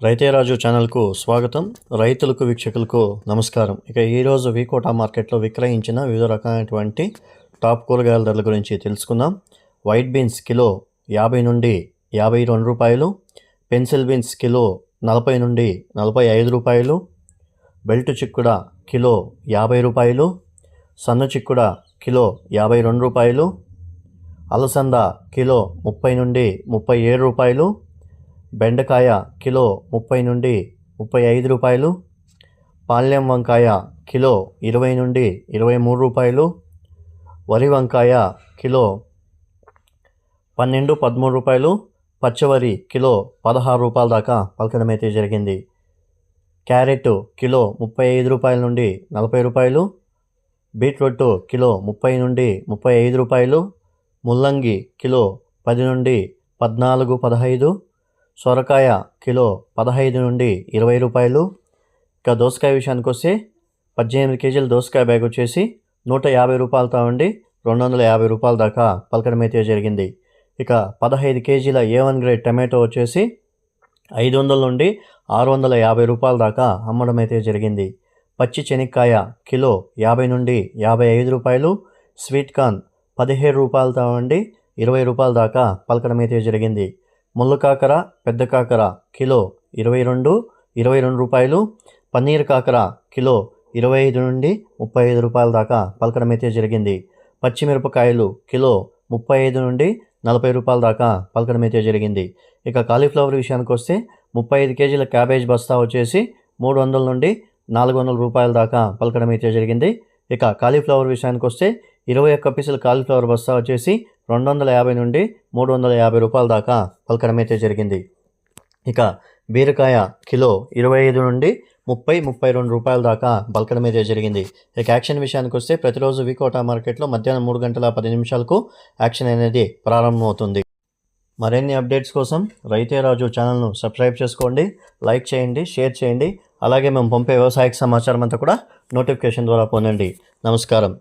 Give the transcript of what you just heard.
రైతేరాజు ఛానల్కు స్వాగతం. రైతులకు వీక్షకులకు నమస్కారం. ఇక ఈరోజు వీకోటా మార్కెట్లో విక్రయించిన వివిధ రకాలైనటువంటి టాప్ కూరగాయల ధరల గురించి తెలుసుకుందాం. వైట్ బీన్స్ కిలో యాభై నుండి యాభై రెండు రూపాయలు పెన్సిల్ బీన్స్ కిలో నలభై నుండి నలభై ఐదు రూపాయలు బెల్ట్ చిక్కుడ కిలో యాభై రూపాయలు సన్న చిక్కుడ కిలో యాభై రెండు రూపాయలు అలసంద కిలో ముప్పై నుండి ముప్పై ఏడు రూపాయలు బెండకాయ కిలో ముప్పై నుండి ముప్పై ఐదు రూపాయలు పాల్యం వంకాయ కిలో ఇరవై నుండి ఇరవై మూడు రూపాయలు వరి వంకాయ కిలో పన్నెండు పదమూడు రూపాయలు పచ్చవరి కిలో పదహారు రూపాయల దాకా పలకడం అయితే జరిగింది. క్యారెట్ కిలో ముప్పై ఐదు రూపాయల నుండి నలభై రూపాయలు బీట్రూట్ కిలో ముప్పై నుండి ముప్పై ఐదు రూపాయలు ముల్లంగి కిలో పది నుండి పద్నాలుగు పదహైదు సొరకాయ కిలో పదహైదు నుండి ఇరవై రూపాయలు. ఇక దోసకాయ విషయానికి వస్తే పద్దెనిమిది కేజీల దోసకాయ బ్యాగ్ వచ్చేసి నూట యాభై రూపాయలతో ఉండి రెండు వందల యాభై రూపాయల దాకా పలకడం అయితే జరిగింది. ఇక పదహైదు కేజీల ఏ వన్ గ్రేడ్ టమాటో వచ్చేసి ఐదు వందల నుండి ఆరు వందల యాభై రూపాయల దాకా అమ్మడం అయితే జరిగింది. పచ్చి శనక్కాయ కిలో యాభై నుండి యాభై ఐదు రూపాయలు. స్వీట్ కార్న్ పదిహేడు రూపాయలతో ఉండి ఇరవై రూపాయల దాకా పలకడం అయితే జరిగింది. ముళ్ళ కాకర పెద్ద కాకర కిలో ఇరవై రెండు ఇరవై రెండు రూపాయలు. పన్నీర్ కాకర కిలో ఇరవై ఐదు నుండి ముప్పై ఐదు రూపాయల దాకా పలకడం అయితే జరిగింది. పచ్చిమిరపకాయలు కిలో ముప్పై ఐదు నుండి నలభై రూపాయల దాకా పలకడం అయితే జరిగింది. ఇక కాలీఫ్లవర్ విషయానికి వస్తే ముప్పై ఐదు కేజీల క్యాబేజ్ బస్తా వచ్చేసి మూడు వందల నుండి నాలుగు వందల రూపాయల దాకా పలకడం అయితే జరిగింది. ఇక కాలీఫ్లవర్ విషయానికి వస్తే ఇరవై ఒక్క పీసుల కాలీఫ్లవర్ బస్తా వచ్చేసి రెండు వందల యాభై నుండి మూడు వందల యాభై రూపాయల దాకా పలకడమైతే అయితే జరిగింది. ఇక బీరకాయ కిలో ఇరవై ఐదు నుండి ముప్పై ముప్పై రెండు రూపాయల దాకా పలకడం అయితే జరిగింది. ఇక యాక్షన్ విషయానికి వస్తే ప్రతిరోజు వికోటా మార్కెట్లో మధ్యాహ్నం మూడు గంటల పది నిమిషాలకు యాక్షన్ అనేది ప్రారంభమవుతుంది. మరిన్ని అప్డేట్స్ కోసం రైతే రాజు ఛానల్ను సబ్స్క్రైబ్ చేసుకోండి లైక్ చేయండి షేర్ చేయండి. అలాగే మేము పంపే వ్యవసాయక సమాచారం అంతా కూడా నోటిఫికేషన్ ద్వారా పొందండి. నమస్కారం.